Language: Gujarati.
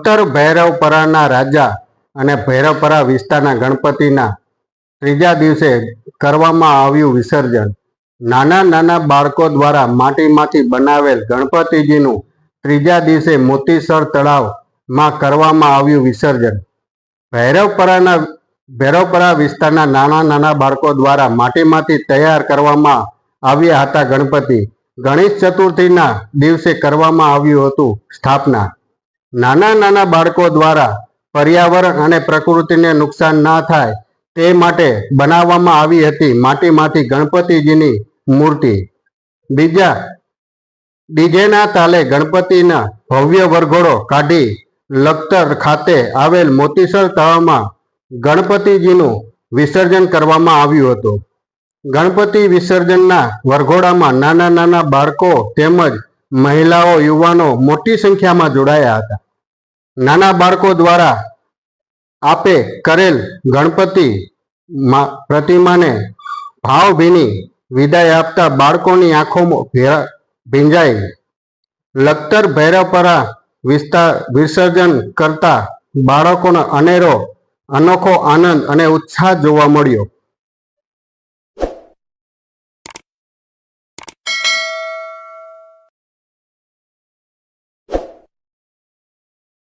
લખતર ભૈરવપરાના રાજા અને ભૈરવપરા વિસ્તારના ગણપતિના ત્રીજા દિવસે કરવામાં આવ્યું વિસર્જન. નાના નાના બાળકો દ્વારા માટીમાંથી બનાવેલ ગણપતિજીનું ત્રીજા દિવસે મોતીસર તળાવમાં કરવામાં આવ્યું વિસર્જન. ભૈરવપરાના, ભૈરવપરા વિસ્તારના નાના નાના બાળકો દ્વારા માટીમાંથી તૈયાર કરવામાં આવ્યા હતા ગણપતિ. ગણેશ ચતુર્થીના દિવસે કરવામાં આવ્યું હતું સ્થાપના. નાના નાના બાળકો દ્વારા પર્યાવરણ અને પ્રકૃતિને નુકસાન ના થાય તે માટે બનાવવામાં આવી હતી માટીમાંથી ગણપતિજીની મૂર્તિ. બીજા ડીજેના તાલે ગણપતિના ભવ્ય વરઘોડો કાઢી લખતર ખાતે આવેલ મોતીસર તળાવમાં ગણપતિજીનું વિસર્જન કરવામાં આવ્યું હતું. ગણપતિ વિસર્જનના વરઘોડામાં નાના નાના બાળકો તેમજ મહિલાઓ, યુવાનો મોટી સંખ્યામાં જોડાયા હતા. નાના બાળકો દ્વારા આપે કરેલ ગણપતિ પ્રતિમાને ભાવભીની વિદાય આપતા બાળકોની આંખોમાં ભીંજાઈ. લખતર ભૈરવપરા વિસ્તાર વિસર્જન કરતા બાળકોનો અનેરો અનોખો આનંદ અને ઉત્સાહ જોવા મળ્યો.